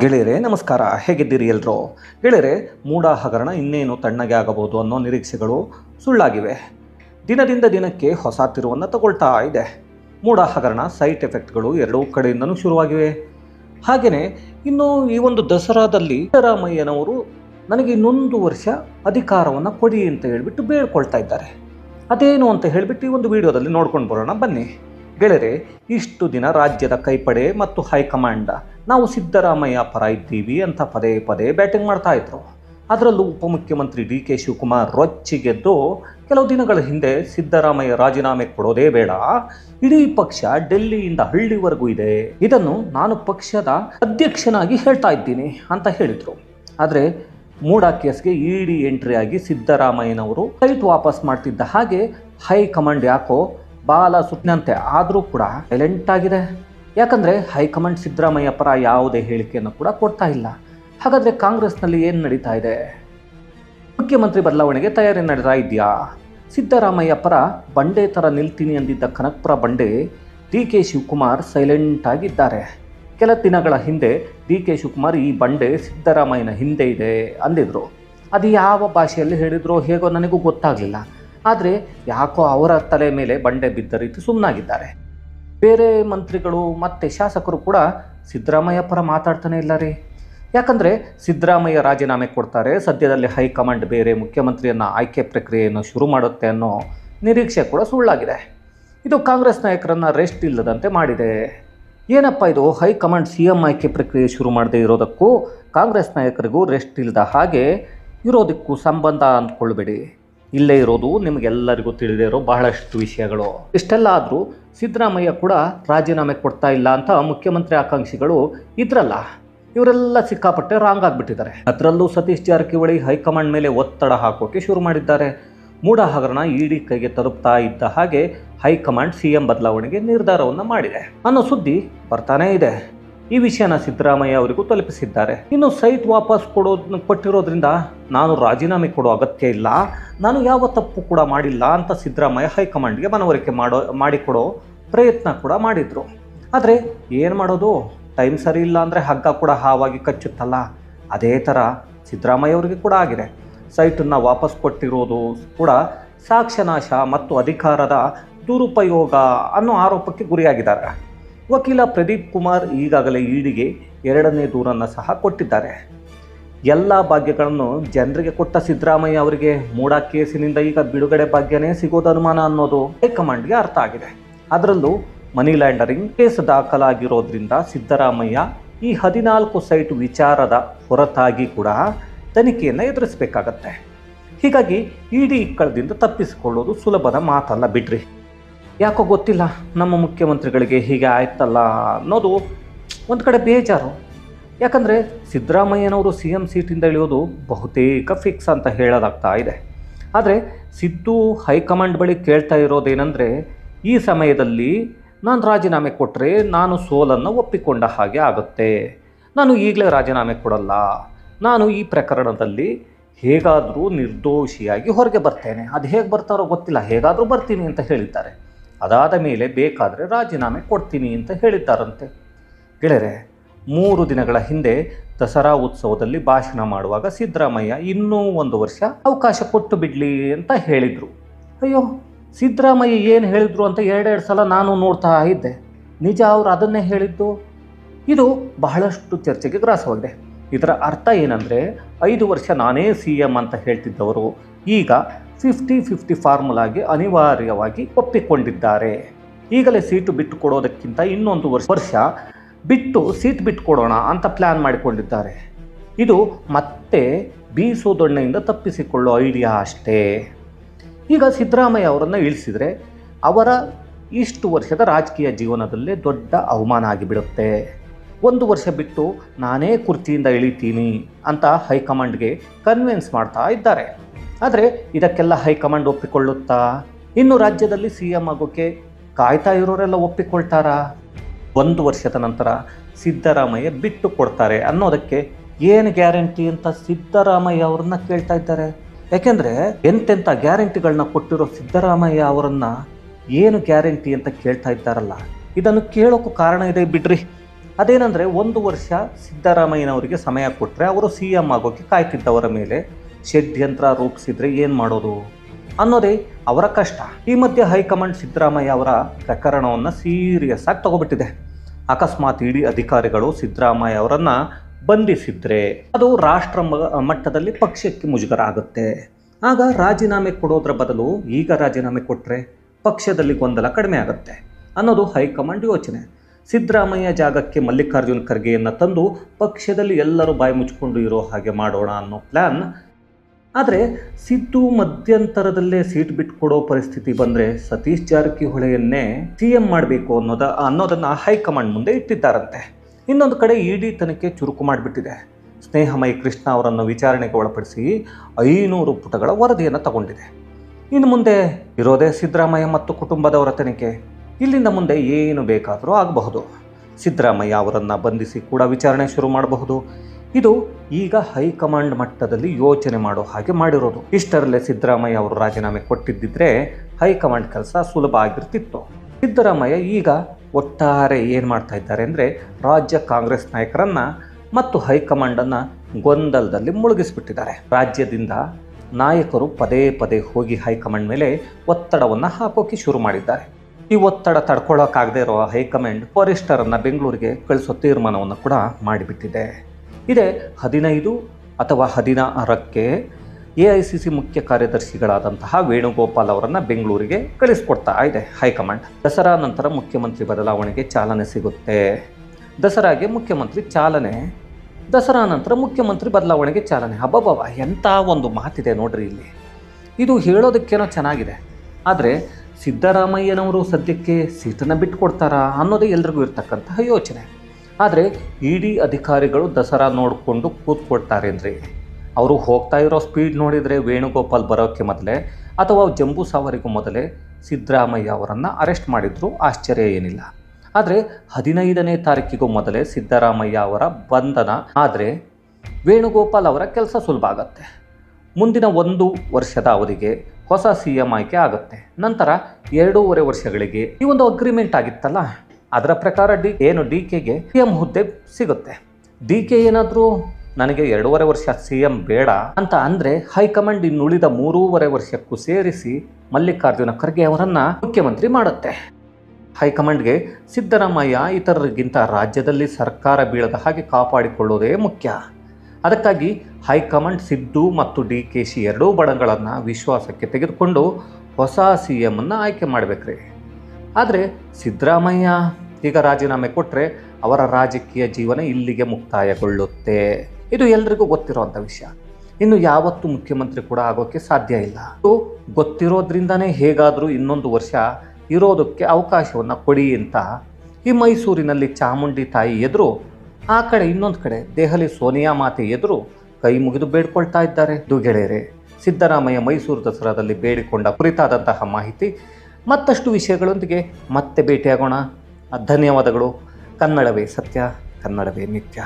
ಗೆಳೆಯರೆ, ನಮಸ್ಕಾರ. ಹೇಗಿದ್ದೀರಿ ಎಲ್ಲರೂ ಗೆಳೆಯರೆ ಮೂಡ ಹಗರಣ ಇನ್ನೇನು ತಣ್ಣಗೆ ಆಗಬಹುದು ಅನ್ನೋ ನಿರೀಕ್ಷೆಗಳು ಸುಳ್ಳಾಗಿವೆ. ದಿನದಿಂದ ದಿನಕ್ಕೆ ಹೊಸ ತಿರುವನ್ನು ತಗೊಳ್ತಾ ಇದೆ. ಮೂಡ ಹಗರಣ ಸೈಟ್ ಎಫೆಕ್ಟ್ಗಳು ಎರಡೂ ಕಡೆಯಿಂದನೂ ಶುರುವಾಗಿವೆ. ಹಾಗೆಯೇ ಇನ್ನು ಈ ಒಂದು ದಸರಾದಲ್ಲಿ ಸಿದ್ದರಾಮಯ್ಯನವರು ನನಗೆ ಇನ್ನೊಂದು ವರ್ಷ ಅಧಿಕಾರವನ್ನು ಕೊಡಿ ಅಂತ ಹೇಳಿಬಿಟ್ಟು ಬೇಡ್ಕೊಳ್ತಾ ಇದ್ದಾರೆ. ಅದೇನು ಅಂತ ಹೇಳಿಬಿಟ್ಟು ಈ ಒಂದು ವಿಡಿಯೋದಲ್ಲಿ ನೋಡ್ಕೊಂಡು ಬರೋಣ. ಬನ್ನಿ. ಗೆಳೆಯರೆ, ಇಷ್ಟು ದಿನ ರಾಜ್ಯದ ಕೈಪಡೆ ಮತ್ತು ಹೈಕಮಾಂಡ್ ನಾವು ಸಿದ್ದರಾಮಯ್ಯ ಪರ ಇದ್ದೀವಿ ಅಂತ ಪದೇ ಪದೇ ಬ್ಯಾಟಿಂಗ್ ಮಾಡ್ತಾ ಇದ್ರು. ಅದರಲ್ಲೂ ಉಪಮುಖ್ಯಮಂತ್ರಿ ಡಿ ಕೆ ಶಿವಕುಮಾರ್ ರೊಚ್ಚಿಗೆದ್ದು ಕೆಲವು ದಿನಗಳ ಹಿಂದೆ ಸಿದ್ದರಾಮಯ್ಯ ರಾಜೀನಾಮೆ ಕೊಡೋದೇ ಬೇಡ. ಇಡೀ ಪಕ್ಷ ಡೆಲ್ಲಿಯಿಂದ ಹಳ್ಳಿವರೆಗೂ ಇದೆ. ಇದನ್ನು ನಾನು ಪಕ್ಷದ ಅಧ್ಯಕ್ಷನಾಗಿ ಹೇಳ್ತಾ ಇದ್ದೀನಿ ಅಂತ ಹೇಳಿದರು. ಆದರೆ ಮೂಡ ಕೇಸ್ಗೆ ಇಡಿ ಎಂಟ್ರಿ ಆಗಿ ಸಿದ್ದರಾಮಯ್ಯನವರು ಸೈಟ್ ವಾಪಸ್ ಮಾಡ್ತಿದ್ದ ಹಾಗೆ ಹೈಕಮಾಂಡ್ ಯಾಕೋ ಬಾಲ ಸುಪ್ನಂತೆ ಆದರೂ ಕೂಡ ಸೈಲೆಂಟ್ ಆಗಿದೆ. ಯಾಕಂದರೆ ಹೈಕಮಾಂಡ್ ಸಿದ್ದರಾಮಯ್ಯ ಪರ ಯಾವುದೇ ಹೇಳಿಕೆಯನ್ನು ಕೂಡ ಕೊಡ್ತಾ ಇಲ್ಲ. ಹಾಗಾದರೆ ಕಾಂಗ್ರೆಸ್ನಲ್ಲಿ ಏನು ನಡೀತಾ ಇದೆ? ಮುಖ್ಯಮಂತ್ರಿ ಬದಲಾವಣೆಗೆ ತಯಾರಿ ನಡೀತಾ ಇದೆಯಾ? ಸಿದ್ದರಾಮಯ್ಯ ಪರ ಬಂಡೆ ಥರ ನಿಲ್ತೀನಿ ಅಂದಿದ್ದ ಕನಕಪುರ ಬಂಡೆ ಡಿ ಕೆ ಶಿವಕುಮಾರ್ ಸೈಲೆಂಟ್ ಆಗಿದ್ದಾರೆ. ಕೆಲ ದಿನಗಳ ಹಿಂದೆ ಡಿ ಕೆ ಶಿವಕುಮಾರ್ ಈ ಬಂಡೆ ಸಿದ್ದರಾಮಯ್ಯನ ಹಿಂದೆ ಇದೆ ಅಂದಿದ್ರು. ಅದು ಯಾವ ಭಾಷೆಯಲ್ಲಿ ಹೇಳಿದ್ರೋ ಹೇಗೋ ನನಗೂ ಗೊತ್ತಾಗಲಿಲ್ಲ. ಆದರೆ ಯಾಕೋ ಅವರ ತಲೆ ಮೇಲೆ ಬಂಡೆ ಬಿದ್ದ ರೀತಿ ಸುಮ್ಮನಾಗಿದ್ದಾರೆ ಬೇರೆ ಮಂತ್ರಿಗಳು ಮತ್ತು ಶಾಸಕರು ಕೂಡ ಸಿದ್ದರಾಮಯ್ಯ ಪರ ಮಾತಾಡ್ತಾನೆ ಇಲ್ಲ ರೀ ಯಾಕಂದರೆ ಸಿದ್ದರಾಮಯ್ಯ ರಾಜೀನಾಮೆ ಕೊಡ್ತಾರೆ, ಸದ್ಯದಲ್ಲಿ ಹೈಕಮಾಂಡ್ ಬೇರೆ ಮುಖ್ಯಮಂತ್ರಿಯನ್ನು ಆಯ್ಕೆ ಪ್ರಕ್ರಿಯೆಯನ್ನು ಶುರು ಮಾಡುತ್ತೆ ಅನ್ನೋ ನಿರೀಕ್ಷೆ ಕೂಡ ಸುಳ್ಳಾಗಿದೆ. ಇದು ಕಾಂಗ್ರೆಸ್ ನಾಯಕರನ್ನು ರೆಸ್ಟ್ ಇಲ್ಲದಂತೆ ಮಾಡಿದೆ. ಏನಪ್ಪ ಇದು? ಹೈಕಮಾಂಡ್ ಸಿ ಎಂ ಆಯ್ಕೆ ಪ್ರಕ್ರಿಯೆ ಶುರು ಮಾಡದೇ ಇರೋದಕ್ಕೂ ಕಾಂಗ್ರೆಸ್ ನಾಯಕರಿಗೂ ರೆಸ್ಟ್ ಇಲ್ಲದ ಹಾಗೆ ಇರೋದಕ್ಕೂ ಸಂಬಂಧ ಅಂದ್ಕೊಳ್ಬೇಡಿ. ಇಲ್ಲೇ ಇರೋದು, ನಿಮಗೆಲ್ಲರಿಗೂ ತಿಳಿದೇ ಇರೋ ಬಹಳಷ್ಟು ವಿಷಯಗಳು. ಇಷ್ಟೆಲ್ಲ ಆದರೂ ಸಿದ್ದರಾಮಯ್ಯ ಕೂಡ ರಾಜೀನಾಮೆ ಕೊಡ್ತಾ ಇಲ್ಲ ಅಂತ ಮುಖ್ಯಮಂತ್ರಿ ಆಕಾಂಕ್ಷಿಗಳು ಇದ್ರಲ್ಲ, ಇವರೆಲ್ಲ ಸಿಕ್ಕಾಪಟ್ಟೆ ರಾಂಗ್ ಆಗಿಬಿಟ್ಟಿದ್ದಾರೆ. ಅದರಲ್ಲೂ ಸತೀಶ್ ಜಾರಕಿಹೊಳಿ ಹೈಕಮಾಂಡ್ ಮೇಲೆ ಒತ್ತಡ ಹಾಕೋಕೆ ಶುರು ಮಾಡಿದ್ದಾರೆ. ಮೂಢ ಹಗರಣ ಇಡಿ ಕೈಗೆ ತಲುಪ್ತಾ ಇದ್ದ ಹಾಗೆ ಹೈಕಮಾಂಡ್ ಸಿ ಎಂ ಬದಲಾವಣೆಗೆ ನಿರ್ಧಾರವನ್ನು ಮಾಡಿದೆ. ಅನ್ನೋ ಸುದ್ದಿ ಬರ್ತಾನೇ ಇದೆ. ಈ ವಿಷಯನ ಸಿದ್ದರಾಮಯ್ಯ ಅವರಿಗೂ ತಲುಪಿಸಿದ್ದಾರೆ. ಇನ್ನು ಸೈಟ್ ವಾಪಸ್ ಕೊಡೋ, ಕೊಟ್ಟಿರೋದ್ರಿಂದ ನಾನು ರಾಜೀನಾಮೆ ಕೊಡೋ ಅಗತ್ಯ ಇಲ್ಲ. ನಾನು ಯಾವ ತಪ್ಪು ಕೂಡ ಮಾಡಿಲ್ಲ ಅಂತ ಸಿದ್ದರಾಮಯ್ಯ ಹೈಕಮಾಂಡ್ಗೆ ಮನವರಿಕೆ ಮಾಡೋ, ಮಾಡಿಕೊಡೋ ಪ್ರಯತ್ನ ಕೂಡ ಮಾಡಿದರು. ಆದರೆ ಏನು ಮಾಡೋದು? ಟೈಮ್ ಸರಿ ಇಲ್ಲ ಅಂದರೆ ಹಗ್ಗ ಕೂಡ ಹಾವಾಗಿ ಕಚ್ಚುತ್ತಲ್ಲ. ಅದೇ ಥರ ಸಿದ್ದರಾಮಯ್ಯ ಅವರಿಗೆ ಕೂಡ ಆಗಿದೆ. ಸೈಟನ್ನು ವಾಪಸ್ ಕೊಟ್ಟಿರೋದು ಕೂಡ ಸಾಕ್ಷ್ಯನಾಶ ಮತ್ತು ಅಧಿಕಾರದ ದುರುಪಯೋಗ ಅನ್ನೋ ಆರೋಪಕ್ಕೆ ಗುರಿಯಾಗಿದ್ದಾರೆ. ವಕೀಲ ಪ್ರದೀಪ್ ಕುಮಾರ್ ಈಗಾಗಲೇ ಈಡಿಗೆ ಎರಡನೇ ದೂರನ್ನು ಸಹ ಕೊಟ್ಟಿದ್ದಾರೆ. ಎಲ್ಲ ಭಾಗ್ಯಗಳನ್ನು ಜನರಿಗೆ ಕೊಟ್ಟ ಸಿದ್ದರಾಮಯ್ಯ ಅವರಿಗೆ ಮೂಡ ಕೇಸಿನಿಂದ ಈಗ ಬಿಡುಗಡೆ ಭಾಗ್ಯನೇ ಸಿಗೋದು ಅನುಮಾನ ಅನ್ನೋದು ಹೈಕಮಾಂಡ್ಗೆ ಅರ್ಥ ಆಗಿದೆ. ಅದರಲ್ಲೂ ಮನಿ ಲ್ಯಾಂಡರಿಂಗ್ ಕೇಸ್ ದಾಖಲಾಗಿರೋದ್ರಿಂದ ಸಿದ್ದರಾಮಯ್ಯ ಈ ಹದಿನಾಲ್ಕು ಸೈಟ್ ವಿಚಾರದ ಹೊರತಾಗಿ ಕೂಡ ತನಿಖೆಯನ್ನು ಎದುರಿಸಬೇಕಾಗತ್ತೆ. ಹೀಗಾಗಿ ಇಡಿ ಇಕ್ಕಳದಿಂದ ತಪ್ಪಿಸಿಕೊಳ್ಳೋದು ಸುಲಭದ ಮಾತಲ್ಲ ಬಿಡ್ರಿ. ಯಾಕೋ ಗೊತ್ತಿಲ್ಲ ನಮ್ಮ ಮುಖ್ಯಮಂತ್ರಿಗಳಿಗೆ ಹೀಗೆ ಆಯ್ತಲ್ಲ ಅನ್ನೋದು ಒಂದು ಕಡೆ ಬೇಜಾರು. ಯಾಕಂದರೆ ಸಿದ್ದರಾಮಯ್ಯನವರು ಸಿ ಎಂ ಸೀಟಿಂದ ಇಳಿಯೋದು ಬಹುತೇಕ ಫಿಕ್ಸ್ ಅಂತ ಹೇಳೋದಾಗ್ತಾ ಇದೆ. ಆದರೆ ಸಿದ್ದು ಹೈಕಮಾಂಡ್ ಬಳಿ ಕೇಳ್ತಾ ಇರೋದೇನೆಂದರೆ, ಈ ಸಮಯದಲ್ಲಿ ನಾನು ರಾಜೀನಾಮೆ ಕೊಟ್ಟರೆ ನಾನು ಸೋಲನ್ನು ಒಪ್ಪಿಕೊಂಡ ಹಾಗೆ ಆಗುತ್ತೆ. ನಾನು ಈಗಲೇ ರಾಜೀನಾಮೆ ಕೊಡಲ್ಲ. ನಾನು ಈ ಪ್ರಕರಣದಲ್ಲಿ ಹೇಗಾದರೂ ನಿರ್ದೋಷಿಯಾಗಿ ಹೊರಗೆ ಬರ್ತೇನೆ. ಅದು ಹೇಗೆ ಬರ್ತಾರೋ ಗೊತ್ತಿಲ್ಲ. ಹೇಗಾದರೂ ಬರ್ತೀನಿ ಅಂತ ಹೇಳಿದ್ದಾರೆ. ಅದಾದ ಮೇಲೆ ಬೇಕಾದರೆ ರಾಜೀನಾಮೆ ಕೊಡ್ತೀನಿ ಅಂತ ಹೇಳಿದ್ದಾರಂತೆ. ಗೆಳೆಯರೆ, ಮೂರು ದಿನಗಳ ಹಿಂದೆ ದಸರಾ ಉತ್ಸವದಲ್ಲಿ ಭಾಷಣ ಮಾಡುವಾಗ ಸಿದ್ದರಾಮಯ್ಯ ಇನ್ನೂ ಒಂದು ವರ್ಷ ಅವಕಾಶ ಕೊಟ್ಟು ಬಿಡಲಿ ಅಂತ ಹೇಳಿದರು. ಅಯ್ಯೋ, ಸಿದ್ದರಾಮಯ್ಯ ಏನು ಹೇಳಿದ್ರು ಅಂತ ಎರಡೆರಡು ಸಲ ನಾನು ನೋಡ್ತಾ ಇದ್ದೆ. ನಿಜ ಅವರು ಅದನ್ನೇ ಹೇಳಿದ್ದು? ಇದು ಬಹಳಷ್ಟು ಚರ್ಚೆಗೆ ಗ್ರಾಸವಾಗಿದೆ. ಇದರ ಅರ್ಥ ಏನಂದರೆ, ಐದು ವರ್ಷ ನಾನೇ ಸಿ ಎಂ ಅಂತ ಹೇಳ್ತಿದ್ದವರು. ಈಗ ಫಿಫ್ಟಿ ಫಿಫ್ಟಿ ಫಾರ್ಮುಲಾಗೆ ಅನಿವಾರ್ಯವಾಗಿ ಒಪ್ಪಿಕೊಂಡಿದ್ದಾರೆ. ಈಗಲೇ ಸೀಟು ಬಿಟ್ಟು ಕೊಡೋದಕ್ಕಿಂತ ಇನ್ನೊಂದು ವರ್ಷ ವರ್ಷ ಬಿಟ್ಟು ಸೀಟ್ ಬಿಟ್ಟು ಕೊಡೋಣ ಅಂತ ಪ್ಲ್ಯಾನ್ ಮಾಡಿಕೊಂಡಿದ್ದಾರೆ. ಇದು ಮತ್ತೆ ಬೀಸೋ ದೊಣ್ಣೆಯಿಂದ ತಪ್ಪಿಸಿಕೊಳ್ಳೋ ಐಡಿಯಾ ಅಷ್ಟೇ. ಈಗ ಸಿದ್ದರಾಮಯ್ಯ ಅವರನ್ನು ಇಳಿಸಿದರೆ ಅವರ ಇಷ್ಟು ವರ್ಷದ ರಾಜಕೀಯ ಜೀವನದಲ್ಲೇ ದೊಡ್ಡ ಅವಮಾನ ಆಗಿಬಿಡುತ್ತೆ. ಒಂದು ವರ್ಷ ಬಿಟ್ಟು ನಾನೇ ಕುರ್ತಿಯಿಂದ ಇಳಿತೀನಿ ಅಂತ ಹೈಕಮಾಂಡ್ಗೆ ಕನ್ವಿನ್ಸ್ ಮಾಡ್ತಾ ಇದ್ದಾರೆ. ಆದರೆ ಇದಕ್ಕೆಲ್ಲ ಹೈಕಮಾಂಡ್ ಒಪ್ಪಿಕೊಳ್ಳುತ್ತಾ? ಇನ್ನು ರಾಜ್ಯದಲ್ಲಿ ಸಿ ಎಂ ಆಗೋಕ್ಕೆ ಕಾಯ್ತಾ ಇರೋರೆಲ್ಲ ಒಪ್ಪಿಕೊಳ್ತಾರಾ? ಒಂದು ವರ್ಷದ ನಂತರ ಸಿದ್ದರಾಮಯ್ಯ ಬಿಟ್ಟು ಕೊಡ್ತಾರೆ ಅನ್ನೋದಕ್ಕೆ ಏನು ಗ್ಯಾರಂಟಿ ಅಂತ ಸಿದ್ದರಾಮಯ್ಯ ಅವ್ರನ್ನ ಕೇಳ್ತಾ ಇದ್ದಾರೆ? ಯಾಕೆಂದರೆ ಎಂತೆಂಥ ಗ್ಯಾರಂಟಿಗಳನ್ನ ಕೊಟ್ಟಿರೋ ಸಿದ್ದರಾಮಯ್ಯ ಅವರನ್ನು ಏನು ಗ್ಯಾರಂಟಿ ಅಂತ ಕೇಳ್ತಾ ಇದ್ದಾರಲ್ಲ, ಇದನ್ನು ಕೇಳೋಕ್ಕೂ ಕಾರಣ ಇದೆ ಬಿಡ್ರಿ. ಅದೇನೆಂದರೆ ಒಂದು ವರ್ಷ ಸಿದ್ದರಾಮಯ್ಯನವರಿಗೆ ಸಮಯ ಕೊಟ್ಟರೆ ಅವರು ಸಿ ಎಂ ಆಗೋಕ್ಕೆ ಕಾಯ್ತಿದ್ದವರ ಮೇಲೆ ಷಡ್ಯಂತ್ರ ರೂಪಿಸಿದರೆ ಏನು ಮಾಡೋದು? ಅನ್ನೋದೇ ಅವರ ಕಷ್ಟ. ಈ ಮಧ್ಯೆ ಹೈಕಮಾಂಡ್ ಸಿದ್ದರಾಮಯ್ಯ ಅವರ ಪ್ರಕರಣವನ್ನು ಸೀರಿಯಸ್ ಆಗಿ ತಗೋಬಿಟ್ಟಿದೆ. ಅಕಸ್ಮಾತ್ ಇಡೀ ಅಧಿಕಾರಿಗಳು ಸಿದ್ದರಾಮಯ್ಯ ಅವರನ್ನು ಬಂಧಿಸಿದ್ರೆ ಅದು ರಾಷ್ಟ್ರ ಮಟ್ಟದಲ್ಲಿ ಪಕ್ಷಕ್ಕೆ ಮುಜುಗರ ಆಗುತ್ತೆ ಆಗ ರಾಜೀನಾಮೆ ಕೊಡೋದ್ರ ಬದಲು ಈಗ ರಾಜೀನಾಮೆ ಕೊಟ್ಟರೆ ಪಕ್ಷದಲ್ಲಿ ಗೊಂದಲ ಕಡಿಮೆ ಆಗುತ್ತೆ ಅನ್ನೋದು ಹೈಕಮಾಂಡ್ ಯೋಚನೆ. ಸಿದ್ದರಾಮಯ್ಯ ಜಾಗಕ್ಕೆ ಮಲ್ಲಿಕಾರ್ಜುನ್ ಖರ್ಗೆಯನ್ನು ತಂದು ಪಕ್ಷದಲ್ಲಿ ಎಲ್ಲರೂ ಬಾಯಿ ಮುಚ್ಕೊಂಡು ಇರೋ ಹಾಗೆ ಮಾಡೋಣ ಅನ್ನೋ ಪ್ಲ್ಯಾನ್ ಆದರೆ ಸಿದ್ದು ಮಧ್ಯಂತರದಲ್ಲೇ ಸೀಟ್ ಬಿಟ್ಕೊಡೋ ಪರಿಸ್ಥಿತಿ ಬಂದರೆ ಸತೀಶ್ ಜಾರಕಿಹೊಳೆಯನ್ನೇ ಸಿ ಎಂ ಮಾಡಬೇಕು ಅನ್ನೋದ ಅನ್ನೋದನ್ನು ಹೈಕಮಾಂಡ್ ಮುಂದೆ ಇಟ್ಟಿದ್ದಾರಂತೆ. ಇನ್ನೊಂದು ಕಡೆ ಇಡಿ ತನಿಖೆ ಚುರುಕು ಮಾಡಿಬಿಟ್ಟಿದೆ. ಸ್ನೇಹಮಯಿ ಕೃಷ್ಣ ಅವರನ್ನು ವಿಚಾರಣೆಗೆ ಒಳಪಡಿಸಿ ಐನೂರು ಪುಟಗಳ ವರದಿಯನ್ನು ತಗೊಂಡಿದೆ. ಇನ್ನು ಮುಂದೆ ಇರೋದೇ ಸಿದ್ದರಾಮಯ್ಯ ಮತ್ತು ಕುಟುಂಬದವರ ತನಿಖೆ. ಇಲ್ಲಿಂದ ಮುಂದೆ ಏನು ಬೇಕಾದರೂ ಆಗಬಹುದು. ಸಿದ್ದರಾಮಯ್ಯ ಅವರನ್ನು ಬಂಧಿಸಿ ಕೂಡ ವಿಚಾರಣೆ ಶುರು ಮಾಡಬಹುದು. ಇದು ಈಗ ಹೈಕಮಾಂಡ್ ಮಟ್ಟದಲ್ಲಿ ಯೋಚನೆ ಮಾಡೋ ಹಾಗೆ ಮಾಡಿರೋದು. ಇಷ್ಟರಲ್ಲೇ ಸಿದ್ದರಾಮಯ್ಯ ಅವರು ರಾಜೀನಾಮೆ ಕೊಟ್ಟಿದ್ದಿದ್ರೆ ಹೈಕಮಾಂಡ್ ಕೆಲಸ ಸುಲಭ ಆಗಿರ್ತಿತ್ತು. ಸಿದ್ದರಾಮಯ್ಯ ಈಗ ಒಟ್ಟಾರೆ ಏನು ಮಾಡ್ತಾ ಇದ್ದಾರೆ ಅಂದರೆ ರಾಜ್ಯ ಕಾಂಗ್ರೆಸ್ ನಾಯಕರನ್ನ ಮತ್ತು ಹೈಕಮಾಂಡನ್ನು ಗೊಂದಲದಲ್ಲಿ ಮುಳುಗಿಸಿಬಿಟ್ಟಿದ್ದಾರೆ. ರಾಜ್ಯದಿಂದ ನಾಯಕರು ಪದೇ ಪದೇ ಹೋಗಿ ಹೈಕಮಾಂಡ್ ಮೇಲೆ ಒತ್ತಡವನ್ನು ಹಾಕೋಕೆ ಶುರು ಮಾಡಿದ್ದಾರೆ. ಈ ಒತ್ತಡ ತಡ್ಕೊಳ್ಳೋಕ್ಕಾಗದೇ ಇರೋ ಹೈಕಮಾಂಡ್ ಫಾರಿಸ್ಟರನ್ನು ಬೆಂಗಳೂರಿಗೆ ಕಳಿಸೋ ತೀರ್ಮಾನವನ್ನು ಕೂಡ ಮಾಡಿಬಿಟ್ಟಿದೆ. ಇದೇ ಹದಿನೈದು ಅಥವಾ ಹದಿನಾರಕ್ಕೆ ಎ ಐ ಸಿ ಸಿ ಮುಖ್ಯ ಕಾರ್ಯದರ್ಶಿಗಳಾದಂತಹ ವೇಣುಗೋಪಾಲ್ ಅವರನ್ನು ಬೆಂಗಳೂರಿಗೆ ಕಳಿಸ್ಕೊಡ್ತಾ ಇದೆ ಹೈಕಮಾಂಡ್. ದಸರಾ ನಂತರ ಮುಖ್ಯಮಂತ್ರಿ ಬದಲಾವಣೆಗೆ ಚಾಲನೆ ಸಿಗುತ್ತೆ. ದಸರಾಗೆ ಮುಖ್ಯಮಂತ್ರಿ ಚಾಲನೆ. ದಸರಾ ನಂತರ ಮುಖ್ಯಮಂತ್ರಿ ಬದಲಾವಣೆಗೆ ಚಾಲನೆ. ಹಬ್ಬಬ್ಬ ಎಂಥ ಒಂದು ಮಾತಿದೆ ನೋಡ್ರಿ ಇಲ್ಲಿ. ಇದು ಹೇಳೋದಕ್ಕೇನೋ ಚೆನ್ನಾಗಿದೆ. ಆದರೆ ಸಿದ್ದರಾಮಯ್ಯನವರು ಸದ್ಯಕ್ಕೆ ಸೀಟನ್ನು ಬಿಟ್ಕೊಡ್ತಾರಾ ಅನ್ನೋದೇ ಎಲ್ರಿಗೂ ಇರ್ತಕ್ಕಂತಹ ಯೋಚನೆ. ಆದರೆ ಇಡಿ ಅಧಿಕಾರಿಗಳು ದಸರಾ ನೋಡಿಕೊಂಡು ಕೂತ್ಕೊಡ್ತಾರೇನ್ರಿ ಅವರು ಹೋಗ್ತಾ ಇರೋ ಸ್ಪೀಡ್ ನೋಡಿದರೆ ವೇಣುಗೋಪಾಲ್ ಬರೋಕ್ಕೆ ಮೊದಲೇ ಅಥವಾ ಜಂಬೂ ಸವಾರಿಗೂ ಮೊದಲೇ ಸಿದ್ದರಾಮಯ್ಯ ಅವರನ್ನು ಅರೆಸ್ಟ್ ಮಾಡಿದ್ರು, ಆಶ್ಚರ್ಯ ಏನಿಲ್ಲ. ಆದರೆ ಹದಿನೈದನೇ ತಾರೀಕಿಗೂ ಮೊದಲೇ ಸಿದ್ದರಾಮಯ್ಯ ಅವರ ಬಂಧನ, ಆದರೆ ವೇಣುಗೋಪಾಲ್ ಅವರ ಕೆಲಸ ಸುಲಭ ಆಗತ್ತೆ. ಮುಂದಿನ ಒಂದು ವರ್ಷದ ಅವಧಿಗೆ ಹೊಸ ಸಿ ಎಂ ಆಯ್ಕೆ ಆಗುತ್ತೆ. ನಂತರ ಎರಡೂವರೆ ವರ್ಷಗಳಿಗೆ ಈ ಒಂದು ಅಗ್ರಿಮೆಂಟ್ ಆಗಿತ್ತಲ್ಲ? ಅದರ ಪ್ರಕಾರ ಡಿ, ಏನು ಡಿ ಕೆಗೆ ಸಿ ಎಂ ಹುದ್ದೆ ಸಿಗುತ್ತೆ. ಡಿ ಕೆ ಏನಾದರೂ ನನಗೆ ಎರಡೂವರೆ ವರ್ಷ ಸಿ ಎಂ ಬೇಡ ಅಂತ ಅಂದರೆ ಹೈಕಮಾಂಡ್ ಇನ್ನುಳಿದ ಮೂರೂವರೆ ವರ್ಷಕ್ಕೂ ಸೇರಿಸಿ ಮಲ್ಲಿಕಾರ್ಜುನ ಖರ್ಗೆ ಅವರನ್ನು ಮುಖ್ಯಮಂತ್ರಿ ಮಾಡುತ್ತೆ. ಹೈಕಮಾಂಡ್ಗೆ ಸಿದ್ದರಾಮಯ್ಯ ಇತರರಿಗಿಂತ ರಾಜ್ಯದಲ್ಲಿ ಸರ್ಕಾರ ಬೀಳದ ಹಾಗೆ ಕಾಪಾಡಿಕೊಳ್ಳೋದೇ ಮುಖ್ಯ. ಅದಕ್ಕಾಗಿ ಹೈಕಮಾಂಡ್ ಸಿದ್ದು ಮತ್ತು ಡಿ ಕೆ ಶಿ ಎರಡೂ ಬಣಗಳನ್ನು ವಿಶ್ವಾಸಕ್ಕೆ ತೆಗೆದುಕೊಂಡು ಹೊಸ ಸಿ ಎಮ್ಮನ್ನು ಆಯ್ಕೆ ಮಾಡಬೇಕ್ರಿ. ಆದರೆ ಸಿದ್ದರಾಮಯ್ಯ ಈಗ ರಾಜೀನಾಮೆ ಕೊಟ್ಟರೆ ಅವರ ರಾಜಕೀಯ ಜೀವನ ಇಲ್ಲಿಗೆ ಮುಕ್ತಾಯಗೊಳ್ಳುತ್ತೆ. ಇದು ಎಲ್ರಿಗೂ ಗೊತ್ತಿರೋವಂಥ ವಿಷಯ. ಇನ್ನು ಯಾವತ್ತೂ ಮುಖ್ಯಮಂತ್ರಿ ಕೂಡ ಆಗೋಕ್ಕೆ ಸಾಧ್ಯ ಇಲ್ಲ. ಗೊತ್ತಿರೋದ್ರಿಂದನೇ ಹೇಗಾದರೂ ಇನ್ನೊಂದು ವರ್ಷ ಇರೋದಕ್ಕೆ ಅವಕಾಶವನ್ನು ಕೊಡಿ ಅಂತ ಈ ಮೈಸೂರಿನಲ್ಲಿ ಚಾಮುಂಡಿ ತಾಯಿ ಎದುರು ಆ ಕಡೆ ಇನ್ನೊಂದು ಕಡೆ ದೆಹಲಿ ಸೋನಿಯಾ ಮಾತೆ ಎದುರು ಕೈ ಮುಗಿದು ಬೇಡ್ಕೊಳ್ತಾ ಇದ್ದಾರೆ. ಇದು ಗೆಳೆಯರೆ, ಸಿದ್ದರಾಮಯ್ಯ ಮೈಸೂರು ದಸರಾದಲ್ಲಿ ಬೇಡಿಕೊಂಡ ಕುರಿತಾದಂತಹ ಮಾಹಿತಿ, ಮತ್ತಷ್ಟು ವಿಷಯಗಳೊಂದಿಗೆ ಮತ್ತೆ ಭೇಟಿಯಾಗೋಣ. ಧನ್ಯವಾದಗಳು. ಕನ್ನಡವೇ ಸತ್ಯ, ಕನ್ನಡವೇ ನಿತ್ಯ.